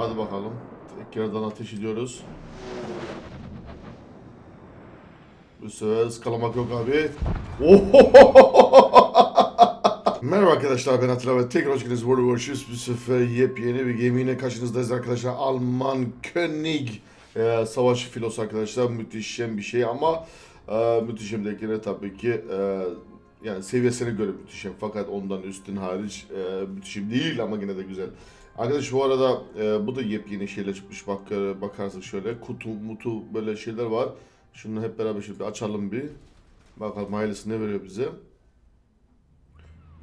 Hadi bakalım. Tekrardan ateş ediyoruz. Bu sefer ıskalamak yok abi. Merhaba arkadaşlar ben Atilla ve tekrar hoş geldiniz World Warships. Bu sefer yepyeni bir gemiyle karşınızdayız arkadaşlar. Alman König e, savaş filosu arkadaşlar. Müthişem bir şey ama e, müthişem derken tabii ki e, yani seviyesine göre müthişem. Fakat ondan üstün hariç e, müthişem değil ama yine de güzel. Arkadaş bu arada e, bu da yepyeni şeyler çıkmış. Bak e, bakarsın şöyle kutu mutu böyle şeyler var. Şunu hep beraber bir açalım bir. Bakalım hayırlısı ne veriyor bize.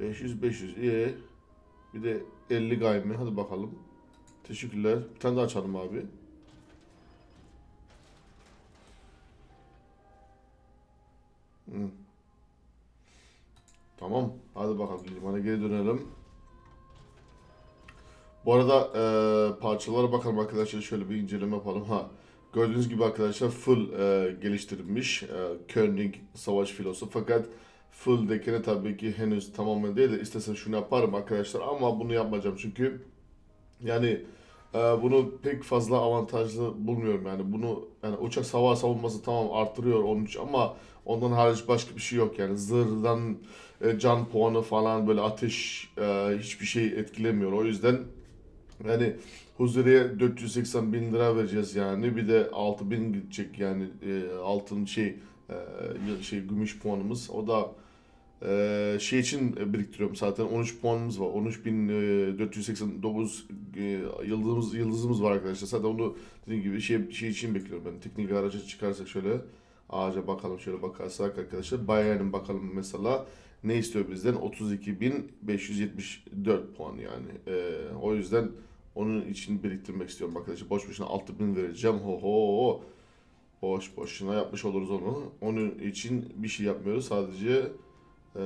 500 500 iyi. Bir de 50 gaymi. Hadi bakalım. Teşekkürler. Bir tane daha açalım abi. Hı. Tamam. Hadi bakalım. Limana geri dönelim. Bu arada e, parçalara bakalım arkadaşlar. Şöyle bir inceleme yapalım. Ha. Gördüğünüz gibi arkadaşlar full e, geliştirilmiş. E, König savaş filosu. Fakat full dekene tabii ki henüz tamamen değil de istesem şunu yaparım arkadaşlar. Ama bunu yapmayacağım çünkü yani e, bunu pek fazla avantajlı bulmuyorum yani bunu yani uçak hava savunması tamam artırıyor 13 ama ondan hariç başka bir şey yok yani zırhdan e, can puanı falan böyle ateş e, hiçbir şey etkilemiyor o yüzden yani Huzuri'ye 480 bin lira vereceğiz yani bir de 6 bin gidecek yani e, altın şey e, şey gümüş puanımız o da ee, şey için biriktiriyorum zaten 13 puanımız var. 13.489 e, yıldızımız yıldızımız var arkadaşlar. Zaten onu dediğim gibi şey şey için bekliyorum ben. Teknik araca çıkarsak şöyle ağaca bakalım şöyle bakarsak arkadaşlar. Bayern'in bakalım mesela ne istiyor bizden? 32.574 puan yani. Ee, o yüzden onun için biriktirmek istiyorum arkadaşlar. Boş boşuna 6000 vereceğim. Ho ho. Boş boşuna yapmış oluruz onu. Onun için bir şey yapmıyoruz. Sadece ee,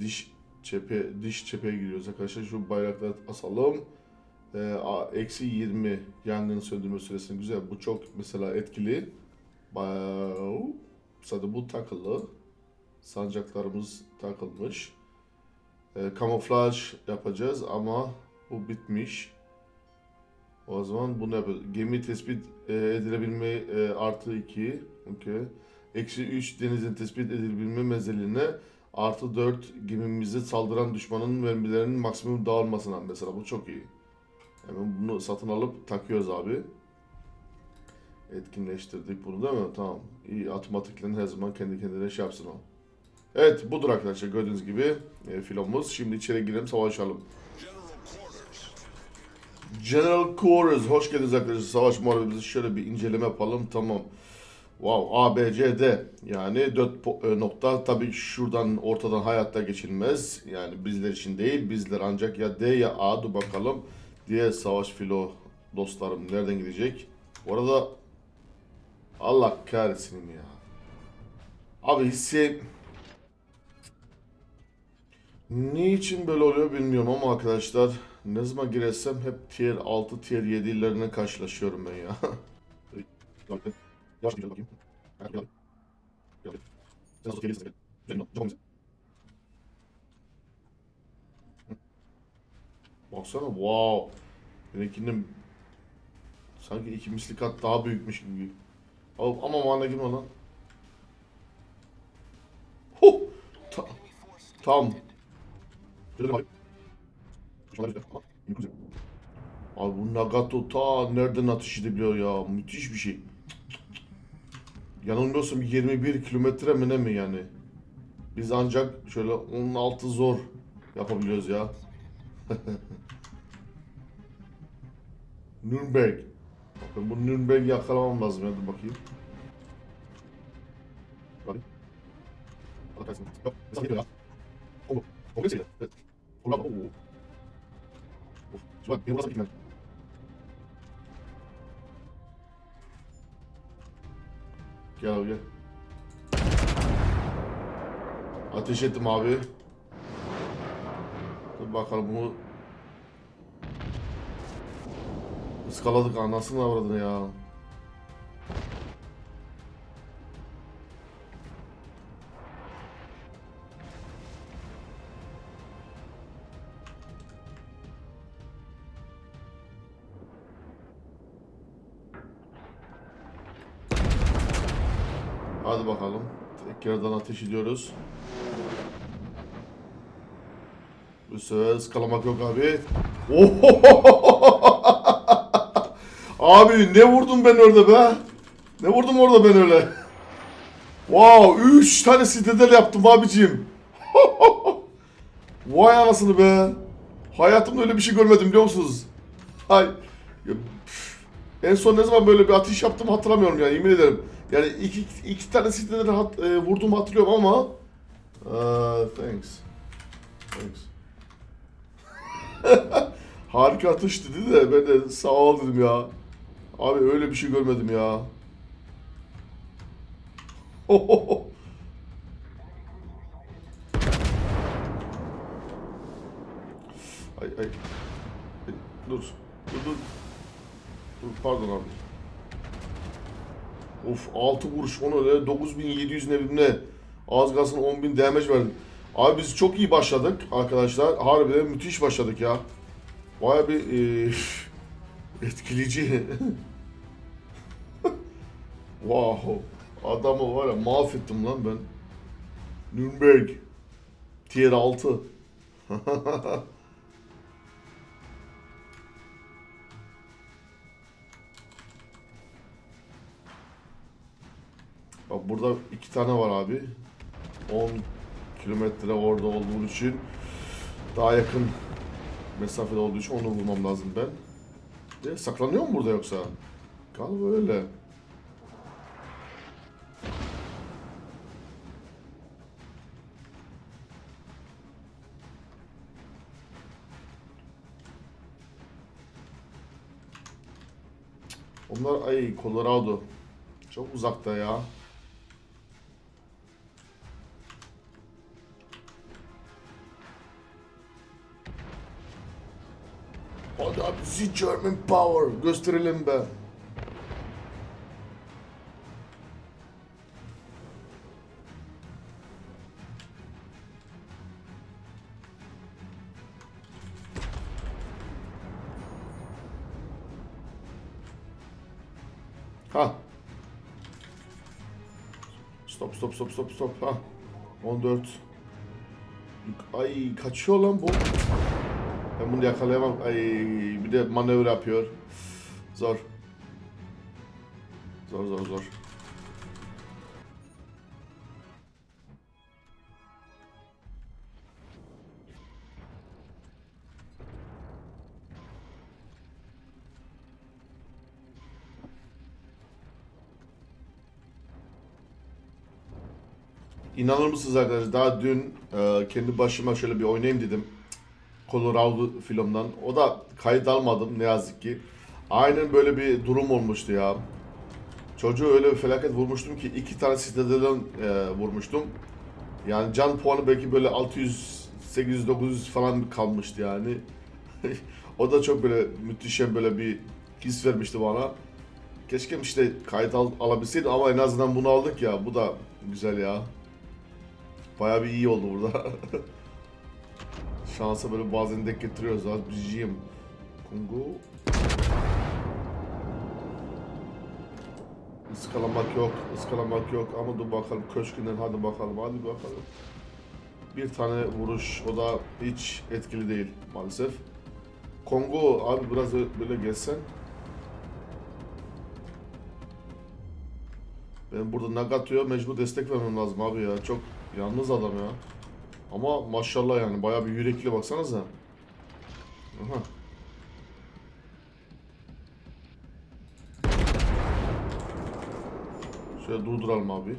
diş cephe diş cepheye giriyoruz arkadaşlar. Şu bayrakları asalım. A- Eksi 20 yangın söndürme süresini güzel. Bu çok mesela etkili. Ba- Sadece bu takılı. Sancaklarımız takılmış. Ee, kamuflaj yapacağız ama bu bitmiş. O zaman bunu yapıyoruz. Gemi tespit e, edilebilme e, artı 2. Okay. Eksi 3 denizin tespit edilebilme mezeline Artı 4 gemimize saldıran düşmanın mermilerinin maksimum dağılmasına mesela bu çok iyi. Hemen bunu satın alıp takıyoruz abi. Etkinleştirdik bunu değil mi? Tamam. İyi otomatiklerin her zaman kendi kendine şey yapsın o. Evet budur arkadaşlar gördüğünüz gibi e, filomuz. Şimdi içeri girelim savaşalım. General Quarters. Hoş geldiniz arkadaşlar. Savaş muharebimizi şöyle bir inceleme yapalım. Tamam. Wow, A, B, C, D. Yani 4 po- e, nokta tabii şuradan ortadan hayatta geçilmez. Yani bizler için değil. Bizler ancak ya D ya A. Dur bakalım. Diğer savaş filo dostlarım nereden gidecek? Orada Allah kahretsin ya. Abi hissi Niçin böyle oluyor bilmiyorum ama arkadaşlar ne zaman girersem hep tier 6 tier 7'lerine karşılaşıyorum ben ya. Yavaş gidelim bakayım. Sen nasıl gelirsin gel. Üzerine al. Japon bize. Baksana wow. Benimkinin sanki iki misli kat daha büyükmüş gibi. Ama mana girme lan. Huh! Ta tam. Şöyle bak. Güzel. Abi bu Nagato ta nereden atış edebiliyor ya? Müthiş bir şey. Yanılmıyorsam 21 kilometre mi ne mi yani? Biz ancak şöyle 16 zor yapabiliyoruz ya. Nürnberg. Bakın bu Nürnberg'i yakalamam lazım dur bakayım. Hadi. Hadi kaçsın. Yok. Mesela geliyor ya. Oldu. Oldu neyse. Evet. Oldu Şimdi bak benim burası gitmem. Gel abi gel. Ateş ettim abi. Dur bakalım bunu ıskaladık anasını avradını ya. Hadi bakalım. Tekrardan ateş ediyoruz. Bu sefer ıskalamak yok abi. Ohohohoho! Abi ne vurdum ben orada be? Ne vurdum orada ben öyle? Wow, 3 tane sitedel yaptım abicim. Vay anasını be. Hayatımda öyle bir şey görmedim biliyor musunuz? Püf. en son ne zaman böyle bir atış yaptım hatırlamıyorum ya yemin ederim. Yani iki, iki tane siteden hat, e, vurdum hatırlıyorum ama uh, thanks. Thanks. Harika atış dedi de ben de sağ ol dedim ya. Abi öyle bir şey görmedim ya. ay ay. Ay, Dur. Dur dur. Dur pardon abi. Of 6 vuruş onu öyle 9700 ne bileyim ne. Az kalsın 10.000 damage verdim. Abi biz çok iyi başladık arkadaşlar. Harbiden müthiş başladık ya. Baya bir e, etkileyici. wow. Adamı var ya mahvettim lan ben. Nürnberg. Tier 6. Bak burada iki tane var abi. 10 kilometre orada olduğu için daha yakın mesafede olduğu için onu vurmam lazım ben. De, saklanıyor mu burada yoksa? Galiba öyle. Onlar ay Colorado. Çok uzakta ya. The German Power gösterelim be. Ha. Stop stop stop stop stop ha. 14. Ay kaçıyor lan bu. Ben bunu yakalayamam. Ay bir de manevra yapıyor. Zor. Zor zor zor. İnanır mısınız arkadaşlar? Daha dün e, kendi başıma şöyle bir oynayayım dedim. Colorado filmden. O da kayıt almadım ne yazık ki. Aynen böyle bir durum olmuştu ya. Çocuğu öyle bir felaket vurmuştum ki iki tane siteden e, vurmuştum. Yani can puanı belki böyle 600, 800, 900 falan kalmıştı yani. o da çok böyle müthişem böyle bir his vermişti bana. Keşke işte kayıt al, alabilseydim ama en azından bunu aldık ya. Bu da güzel ya. Bayağı bir iyi oldu burada. Şansa böyle bazen denk getiriyoruz az bizciyim. Kungu. Iskalamak yok, ıskalamak yok ama dur bakalım köşkünden hadi bakalım hadi bakalım. Bir tane vuruş o da hiç etkili değil maalesef. Kongo abi biraz böyle gelsen. Ben burada Nagato'ya mecbur destek vermem lazım abi ya. Çok yalnız adam ya. Ama maşallah yani bayağı bir yürekli baksanıza. Aha. Şöyle durduralım abi.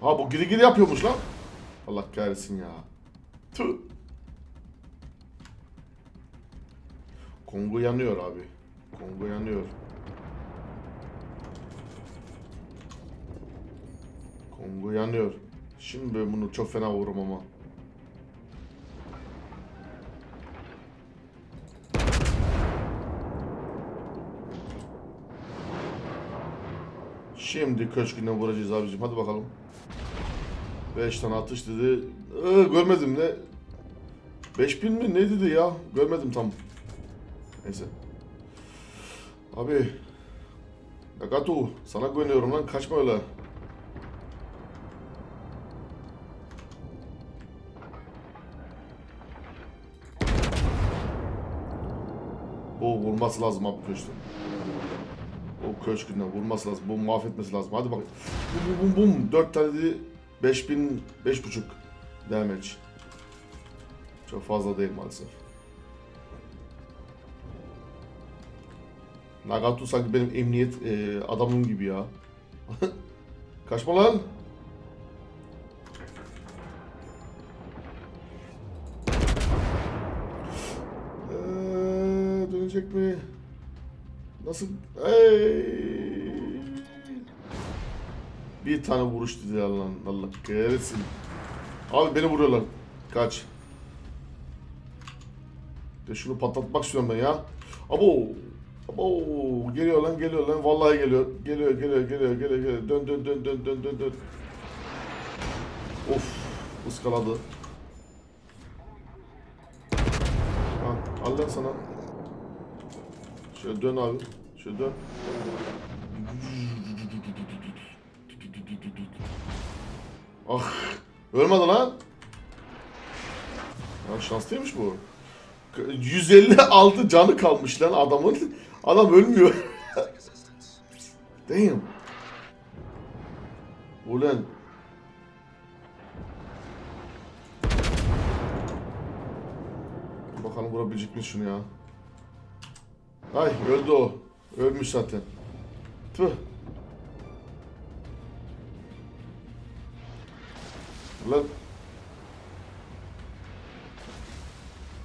Ha bu giri giri yapıyormuş lan. Allah kahretsin ya. Tüh. Kongo yanıyor abi. Kongo yanıyor. Kongo yanıyor. Şimdi bunu çok fena vururum ama. Şimdi köşkünden vuracağız abicim. Hadi bakalım. 5 tane atış dedi. Ee, görmedim ne? 5000 mi? Ne dedi ya? Görmedim tam. Neyse. Abi Nagatu sana güveniyorum lan kaçma öyle. Vurması lazım abi köşkten. O köşkünden vurması lazım. Bu mahvetmesi lazım. Hadi bak. Bum bum bum bum. 4 tane dedi. 5000, 5.5 damage. Çok fazla değil maalesef. Nagatu sanki benim emniyet e, adamım gibi ya. Kaçma lan. Mi? Nasıl? Ey! Bir tane vuruş dedi Allah Allah kahretsin. Abi beni vuruyorlar. Kaç. De şunu patlatmak istiyorum ben ya. Abo. Abo. Geliyor lan geliyor lan. Vallahi geliyor. Geliyor geliyor geliyor geliyor geliyor. Dön dön dön dön dön dön dön. Of. ıskaladı. Ha, al lan sana. Şöyle dön abi. Şöyle dön. Ah. Ölmedi lan. Ya şanslıymış bu. 156 canı kalmış lan adamın. Adam ölmüyor. Damn. Ulan. Bakalım vurabilecek mi şunu ya. Ay öldü o. Ölmüş zaten. Tüh. Ulan.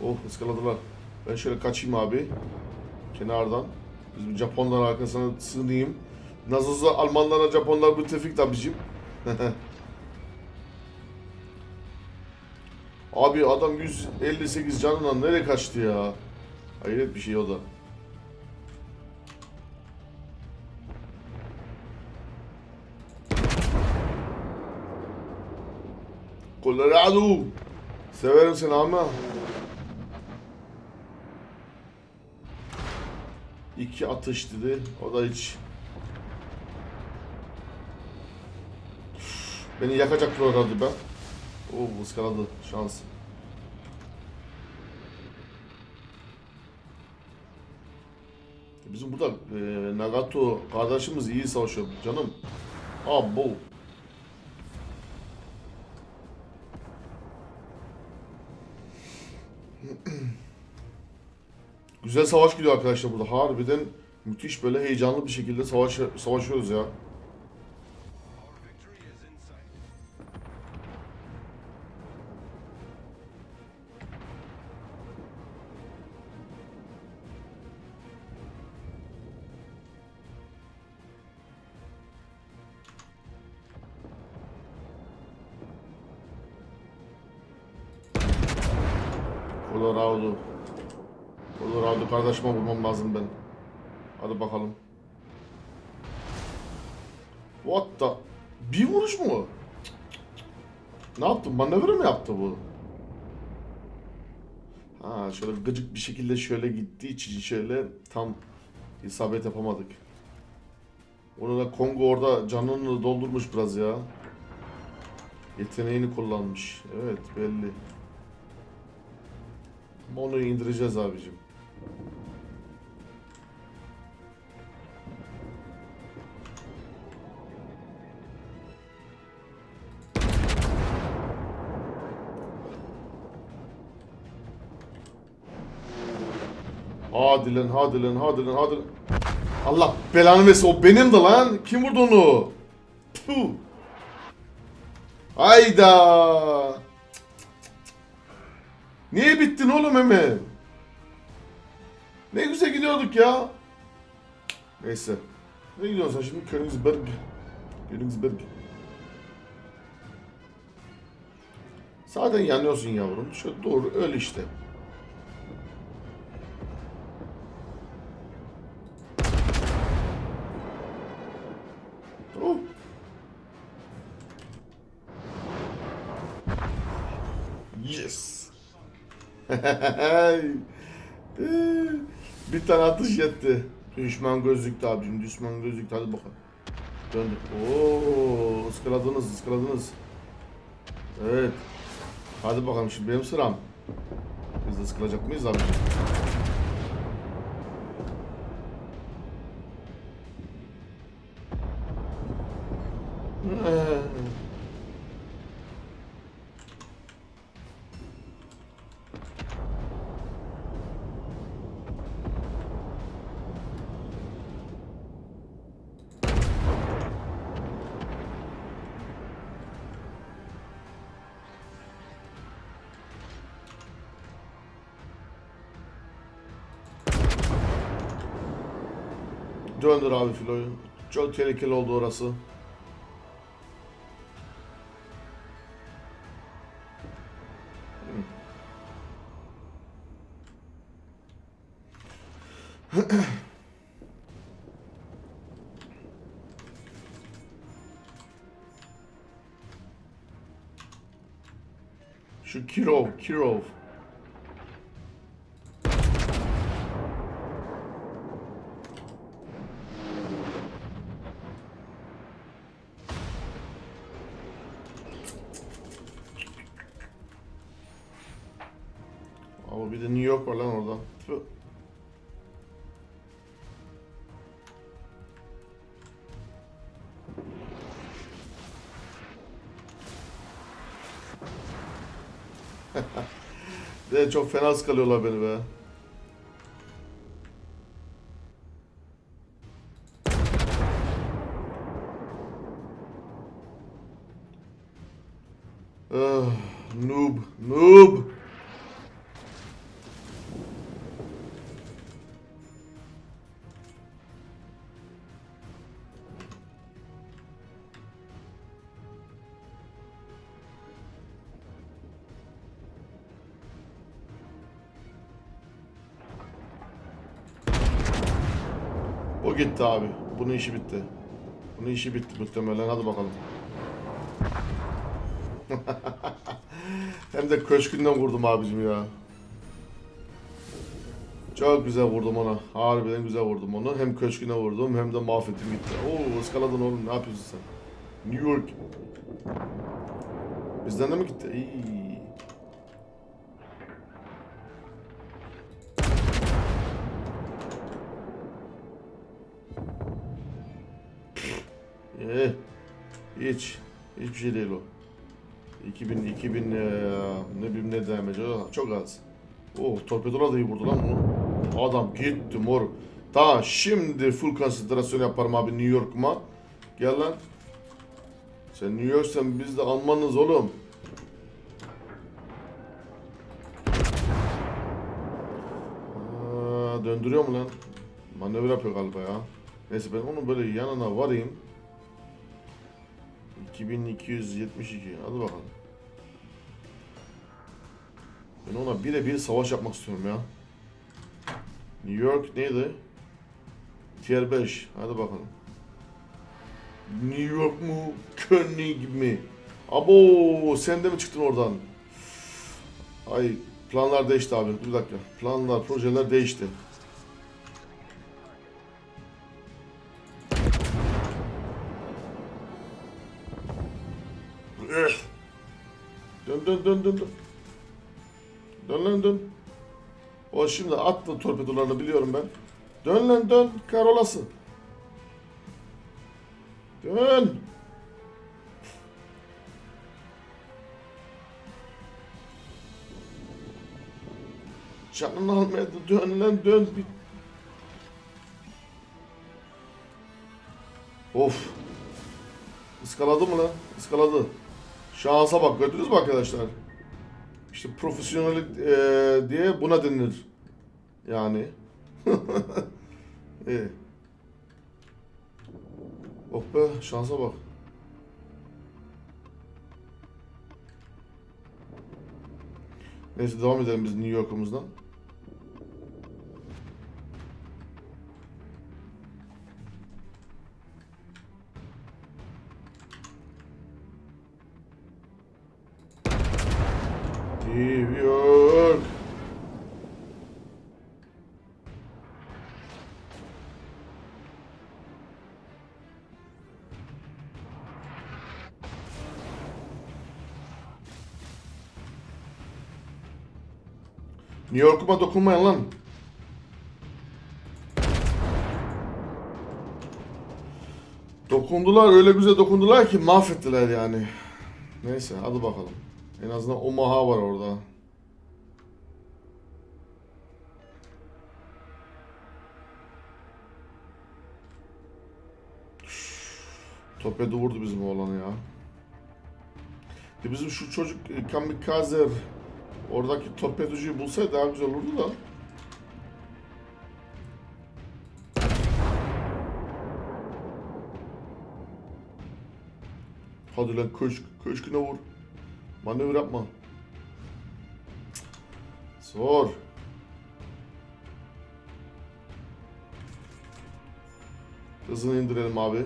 Oh ıskaladılar. Ben şöyle kaçayım abi. Kenardan. Bizim Japonlar arkasına sığınayım. Nasıl olsa Almanlara Japonlar müttefik tabicim. abi adam 158 canına nereye kaçtı ya? Hayret bir şey o da. Colorado. Severim seni ama. İki atış dedi. O da hiç. Beni yakacak programdı be. Oo ıskaladı. Şans. Bizim burada e, Nagato kardeşimiz iyi savaşıyor canım. Abo. Güzel savaş gidiyor arkadaşlar burada. Harbiden müthiş böyle heyecanlı bir şekilde savaş savaşıyoruz ya. Colorado. Colorado kardeşime vurmam lazım ben. Hadi bakalım. What the? Bir vuruş mu? Ne yaptım? Manevra mı yaptı bu? Ha şöyle gıcık bir şekilde şöyle gittiği için şöyle tam isabet yapamadık. Onu da Kongo orada canını doldurmuş biraz ya. Yeteneğini kullanmış. Evet belli. Ama Onu indireceğiz abicim. Hadi lan hadi lan. Allah belanı versin o benim de lan. Kim vurdu onu? Puh. Hayda. Niye bittin oğlum hemen? Ne güzel gidiyorduk ya. Neyse. Ne gidiyorsun şimdi? Königsberg. Königsberg. Zaten yanıyorsun yavrum. Şöyle doğru öl işte. Bir tane atış yetti. Düşman gözlüktü abicim. Düşman gözlüktü. Hadi bakalım. Döndük. Oo, ıskaladınız, ıskaladınız. Evet. Hadi bakalım şimdi benim sıram. Biz de ıskalacak mıyız abicim? Döndür abi filoyu. Çok tehlikeli oldu orası. Şu Kirov, Kirov. Çok fena sıkılıyorlar beni be. O gitti abi. Bunun işi bitti. Bunun işi bitti muhtemelen. Hadi bakalım. Hem de köşkünden vurdum abicim ya. Çok güzel vurdum ona. Harbiden güzel vurdum onu. Hem köşküne vurdum hem de mahvettim gitti. Oo ıskaladın oğlum ne yapıyorsun sen? New York. Bizden de mi gitti? İyi. Ee, hiç. Hiçbir şey değil o. 2000, 2000 eee, ne bileyim ne demeci o çok az. Oh torpedolar da iyi vurdu lan bunu. Adam gitti mor. Tamam şimdi full konsantrasyon yaparım abi New York'uma. Gel lan. Sen New York'sen biz de Almanız oğlum. Döndürüyor mu lan? Manevra yapıyor galiba ya. Neyse ben onun böyle yanına varayım. 2272. Hadi bakalım. Ben ona birebir savaş yapmak istiyorum ya. New York neydi? Tier 5. Hadi bakalım. New York mu? König mi? Abo sen de mi çıktın oradan? Ay planlar değişti abi. Bir dakika. Planlar, projeler değişti. Dön dön dön dön dön. Lan dön. O şimdi attı torpedolarını biliyorum ben. Dön lan dön karolası. Dön. Canını almaya dön lan dön. Of. Iskaladı mı lan? Iskaladı. Şansa bak gördünüz mü arkadaşlar? İşte profesyonellik eee, diye buna denilir. Yani. İyi. Oh be şansa bak. Neyse devam edelim biz New York'umuzdan. Ev yok. New York'uma dokunmayın lan. Dokundular öyle güzel dokundular ki mahvettiler yani. Neyse hadi bakalım. En azından Omaha var orada. Torpedo vurdu bizim oğlanı ya. De bizim şu çocuk e, kamikaze oradaki torpedocuyu bulsaydı daha güzel olurdu da. Hadi lan köşk, köşküne vur. Manevra yapma. Zor. Hızını indirelim abi.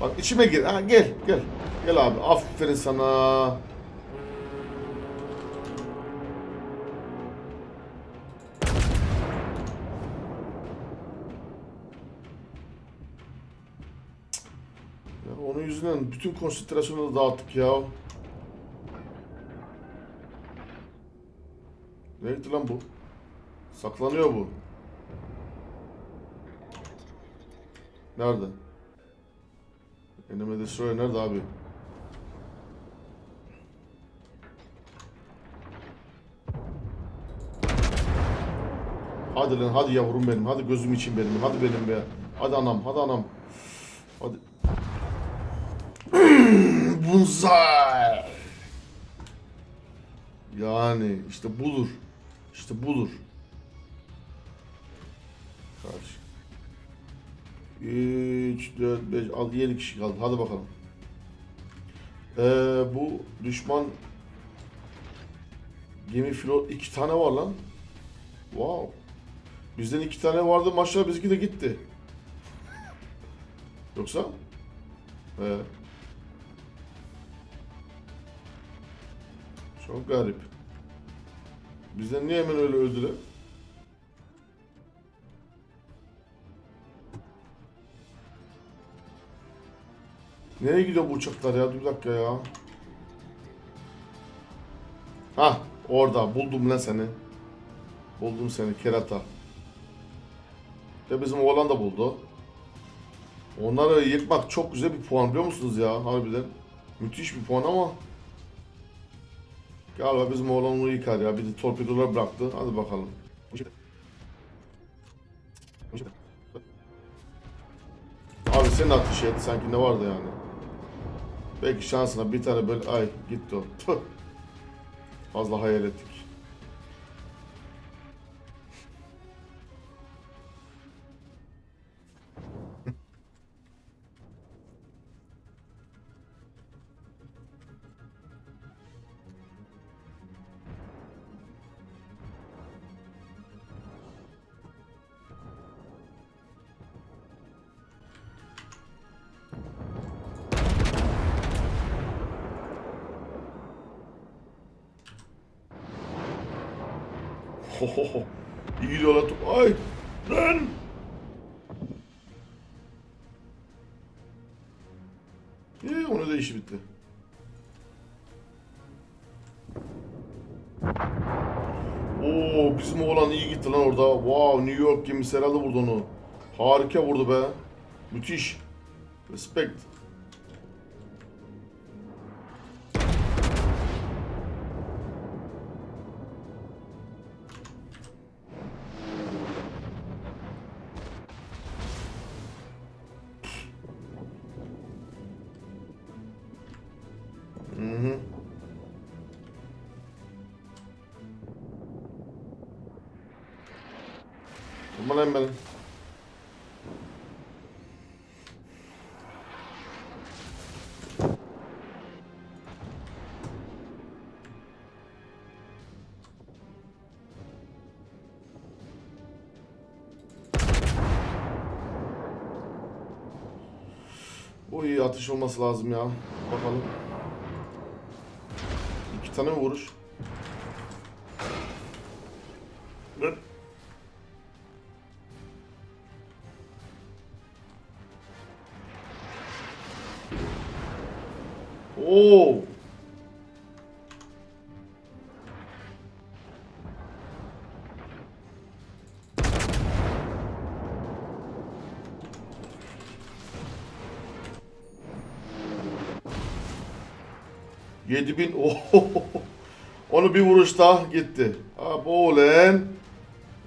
Bak içime gir. Ha, gel gel. Gel abi. Aferin sana. Yüzünden bütün konsantrasyonu dağıttık ya. Gitti lan bu? Saklanıyor bu. Nerede? Enemy Destroyer nerede abi? Hadi lan hadi yavrum benim. Hadi gözüm için benim. Hadi benim be. Hadi anam. Hadi anam. Hadi. Bunzai. Yani işte budur. İşte budur. Kaç? 3, 4, 5, 6, 7 kişi kaldı. Hadi bakalım. Ee, bu düşman gemi filo iki tane var lan. Wow. Bizden iki tane vardı maşallah bizimki de gitti. Yoksa? Ee. Çok garip. Bizden niye hemen öyle öldüler? Nereye gidiyor bu uçaklar ya? Dur bir dakika ya. Ha, orada buldum lan seni. Buldum seni kerata. Ve bizim oğlan da buldu. Onları yıkmak çok güzel bir puan biliyor musunuz ya harbiden. Müthiş bir puan ama Galiba bizim oğlan onu yıkar ya. Bir de torpidolar bıraktı. Hadi bakalım. Abi senin ateş et. Sanki ne vardı yani. Belki şansına bir tane böyle ay gitti o. Fazla hayal ettik. Ho ho ho. İyi gidiyor lan. top. Ay. Lan. İyi onu da işi bitti. Oo bizim oğlan iyi gitti lan orada. Wow New York gemisi herhalde vurdu onu. Harika vurdu be. Müthiş. Respect. atış olması lazım ya. Bakalım. İki tane vuruş. Hıp. Oo. Yedi bin. Oho. Onu bir vuruşta gitti. Abi ulan.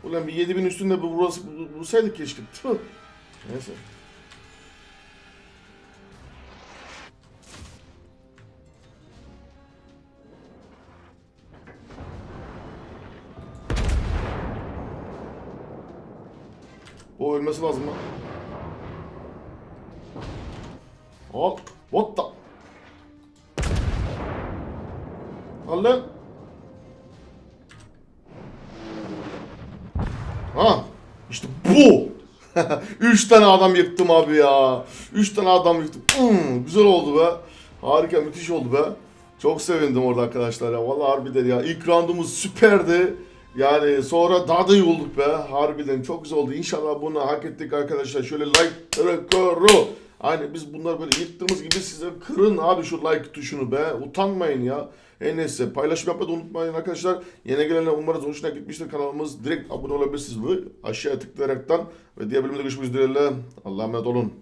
Ulan bir 7000 üstünde bir vurası, vursaydık keşke. Tüh. Neyse. O ölmesi lazım lan. Al. What the? Al lan. Ha. İşte bu. Üç tane adam yıktım abi ya. Üç tane adam yıktım. Hmm, güzel oldu be. Harika, müthiş oldu be. Çok sevindim orada arkadaşlar ya. Vallahi harbiden ya. İlk roundumuz süperdi. Yani sonra daha da iyi olduk be. Harbiden çok güzel oldu. İnşallah bunu hak ettik arkadaşlar. Şöyle like rekoru. Aynı biz bunları böyle yıktığımız gibi size kırın abi şu like tuşunu be. Utanmayın ya. En neyse paylaşım yapmayı da unutmayın arkadaşlar. Yeni gelenler umarız hoşuna gitmiştir. Kanalımız direkt abone olabilirsiniz. Aşağıya tıklayaraktan ve diğer bölümde görüşmek üzere. Allah'a emanet olun.